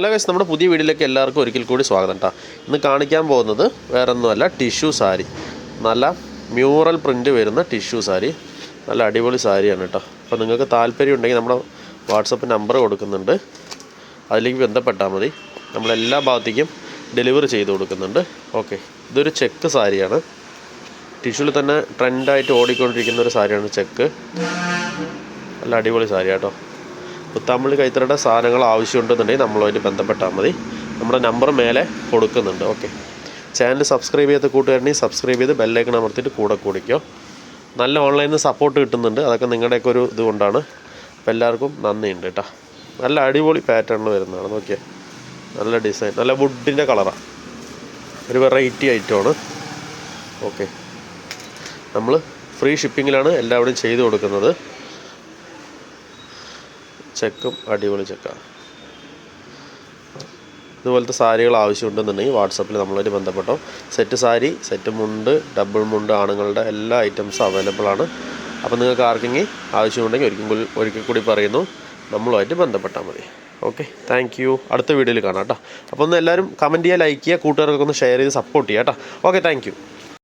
Hello guys നമ്മുടെ പുതിയ വീഡിയോയിലേക്ക് എല്ലാവർക്കും ഒരിക്കൽ കൂടി സ്വാഗതം കേട്ടോ ഇന്ന് കാണിക്കാൻ പോകുന്നത് വേറെ ഒന്നുമല്ല ടിഷ്യൂ സാരി. നല്ല മ്യൂറൽ പ്രിന്റ് വരുന്ന ടിഷ്യൂ സാരി. നല്ല അടിപൊളി സാരിയാണ് കേട്ടോ അപ്പോൾ നിങ്ങൾക്ക് താല്പര്യം ഉണ്ടെങ്കിൽ നമ്മുടെ വാട്സപ്പ് നമ്പർ കൊടുക്കുന്നുണ്ട്. അതിലേക്ക് ബന്ധപ്പെട്ടാൽ മതി. നമ്മളെല്ലാ ഭാഗത്തേക്കും ഡെലിവറി ചെയ്ത് കൊടുക്കുന്നുണ്ട്. ഓക്കെ ഇതൊരു ചെക്ക് സാരിയാണ്. ടിഷ്യൂവിൽ തന്നെ ട്രെൻഡായിട്ട് ഓടിക്കൊണ്ടിരിക്കുന്ന ഒരു സാരിയാണ് ചെക്ക് നല്ല അടിപൊളി സാരി കേട്ടോ പുത്താമ്പള്ളി കൈത്തറയുടെ സാധനങ്ങൾ ആവശ്യമുണ്ടെന്നുണ്ടെങ്കിൽ നമ്മളുമായിട്ട് ബന്ധപ്പെട്ടാൽ മതി. നമ്മുടെ നമ്പർ മേലെ കൊടുക്കുന്നുണ്ട്. ഓക്കെ ചാനൽ സബ്സ്ക്രൈബ് ചെയ്ത കൂട്ടുകാരനെയും സബ്സ്ക്രൈബ് ചെയ്ത് ബെല്ലൈക്കൺ അമർത്തിയിട്ട് കൂടെ കൂടിക്കോ. നല്ല ഓൺലൈനിൽ നിന്ന് സപ്പോർട്ട് കിട്ടുന്നുണ്ട്. അതൊക്കെ നിങ്ങളുടെയൊക്കെ ഒരു ഇതുകൊണ്ടാണ്. അപ്പോൾ എല്ലാവർക്കും നന്ദിയുണ്ട് കേട്ടോ. നല്ല അടിപൊളി പാറ്റേണിൽ വരുന്നതാണ്. നോക്കിയേ നല്ല ഡിസൈൻ നല്ല വുഡിന്റെ കളറാണ് ഒരു വെറൈറ്റി ഐറ്റമാണ് ഓക്കെ നമ്മൾ ഫ്രീ ഷിപ്പിങ്ങിലാണ് എല്ലാവരും ചെയ്തു കൊടുക്കുന്നത്. ചെക്കും അടിപൊളി ചെക്കാണ് ഇതുപോലത്തെ സാരികൾ ആവശ്യമുണ്ടെന്നുണ്ടെങ്കിൽ വാട്സപ്പിൽ നമ്മളൊരു ബന്ധപ്പെട്ടോ. സെറ്റ് സാരി സെറ്റ് മുണ്ട് ഡബിൾ മുണ്ട് ആണുങ്ങളുടെ എല്ലാ ഐറ്റംസും അവൈലബിൾ ആണ്. അപ്പോൾ നിങ്ങൾക്ക് ആർക്കെങ്കിൽ ആവശ്യമുണ്ടെങ്കിൽ ഒരിക്കൽ ഒരിക്കൽ കൂടി പറയുന്നു. നമ്മളുമായിട്ട് ബന്ധപ്പെട്ടാൽ മതി. Okay thank you. അടുത്ത വീഡിയോയിൽ കാണാം കേട്ടോ. അപ്പോൾ ഒന്ന് എല്ലാവരും കമന്റ് ചെയ്യുക ലൈക്ക് ചെയ്യുക കൂട്ടുകാർക്കൊക്കെ ഒന്ന് ഷെയർ ചെയ്ത് സപ്പോർട്ട് ചെയ്യുക കേട്ടോ. Okay thank